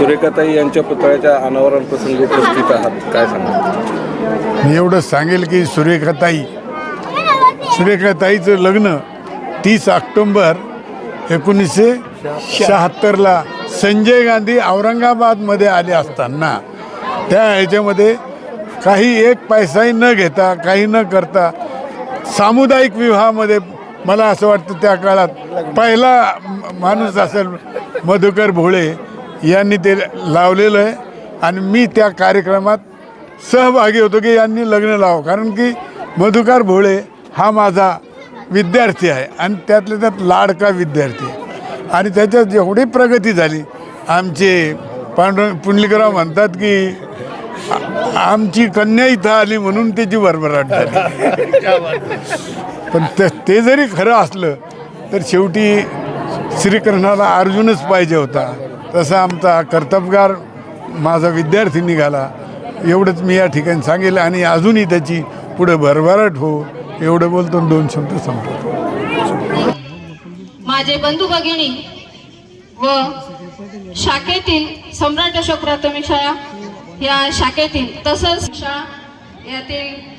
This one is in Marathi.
सुरेखाताई यांच्या पुतळ्याच्या अनावरण प्रसंगी उपस्थित आहात. काय सांगा मी एवढं सांगेल की सुरेखाताई सुरेखाताईचं लग्न तीस ऑक्टोंबर एकोणीसशे शहात्तरला संजय गांधी औरंगाबादमध्ये आले असताना. त्या ह्याच्यामध्ये काही एक पैसाही न घेता काही न करता सामुदायिक विवाहामध्ये मला असं वाटतं त्या काळात पहिला माणूस असेल मधुकर भोळे. यांनी ते लावलेलं आहे. आणि मी त्या कार्यक्रमात सहभागी होतो की यांनी लग्न लावं कारण की मधुकर भोळे हा माझा विद्यार्थी आहे. आणि त्यातल्या त्यात लाडका विद्यार्थी आहे. आणि त्याच्यात जेवढी प्रगती झाली आमचे पांडुर पुंडलिकराव म्हणतात की आमची कन्या इथं आली म्हणून त्याची भरभराट झाली. पण ते ते जरी खरं असलं तर शेवटी श्रीकृष्णाला अर्जुनच पाहिजे होता. तसा आमचा कर्तबगार माझा विद्यार्थी निघाला. एवढंच मी या ठिकाणी सांगेल आणि अजूनही त्याची पुढे भरभराट हो एवढं बोलतो आणि दोन शब्द संपतो माझे बंधू भगिनी व शाखेतील सम्राट अशोक प्राथमिक शाळा या शाखेतील तसंच शाळा यातील